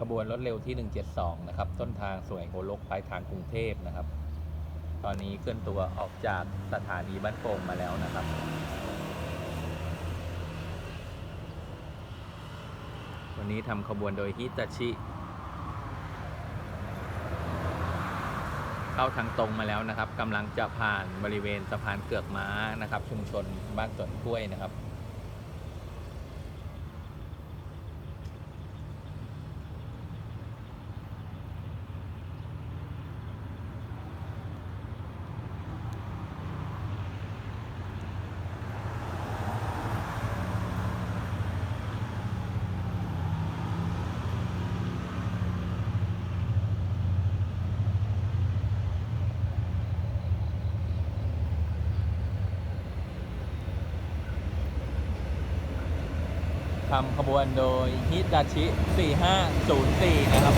ขบวนรถเร็วที่ 172 นะครับ ต้นทางสวยโกลกปลายทางกรุงเทพนะครับ ตอนนี้เคลื่อนตัวออกจากสถานีบ้านโป่งมาแล้วนะครับ วันนี้ทำขบวนโดยฮิตาชิ เข้าทางตรงมาแล้วนะครับกำลังจะผ่านบริเวณสะพานเกือกม้านะครับ ชุมชนบ้านสวนกล้วยนะครับ ทำขบวนโดยฮิตาชิ 4504 นะครับ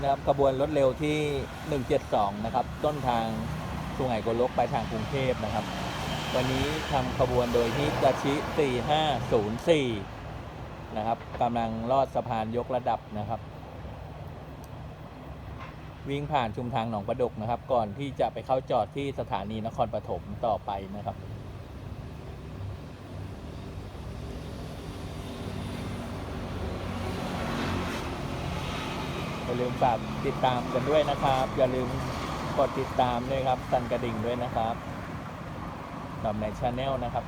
นะครับขบวนรถเร็วที่ 172 นะครับ ต้นทางสุไหงโกลกไปทางกรุงเทพนะครับ วันนี้ทำขบวนโดยฮิตาชิ 4504 นะครับกำลังลอดสะพานยกระดับนะครับ วิ่งผ่านชุมทางหนองประดกนะครับ ก่อนที่จะไปเข้าจอดที่สถานีนครปฐมต่อไปนะครับ อย่าลืมฝากติดตามกันด้วยนะครับ อย่าลืมกดติดตามด้วยครับสั่นกระดิ่งด้วยนะครับกับในช anel นะครับ